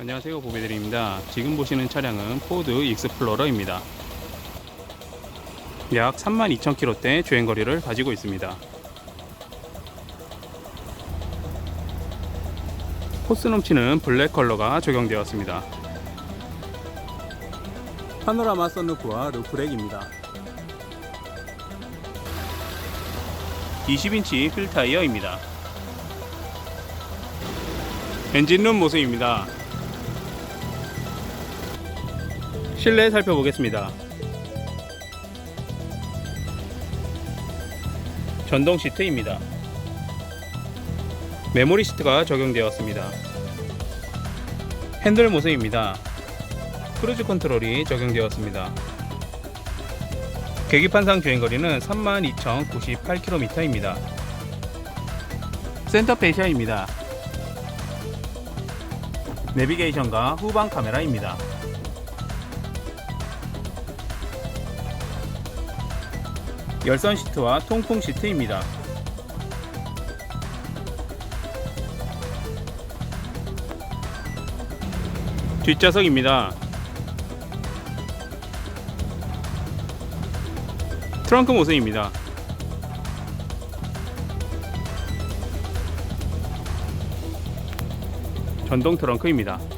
안녕하세요 보배드립니다. 지금 보시는 차량은 포드 익스플로러입니다. 약 32,000km대 주행거리를 가지고 있습니다. 포스 넘치는 블랙 컬러가 적용되었습니다. 파노라마 썬루프와 루프렉입니다. 20인치 휠 타이어입니다. 엔진룸 모습입니다 실내 살펴보겠습니다. 전동 시트입니다. 메모리 시트가 적용되었습니다. 핸들 모습입니다. 크루즈 컨트롤이 적용되었습니다. 계기판상 주행거리는 32,098km입니다. 센터 페시아입니다. 내비게이션과 후방 카메라입니다. 열선 시트와 통풍 시트입니다. 뒷좌석입니다. 트렁크 모습입니다. 전동 트렁크입니다.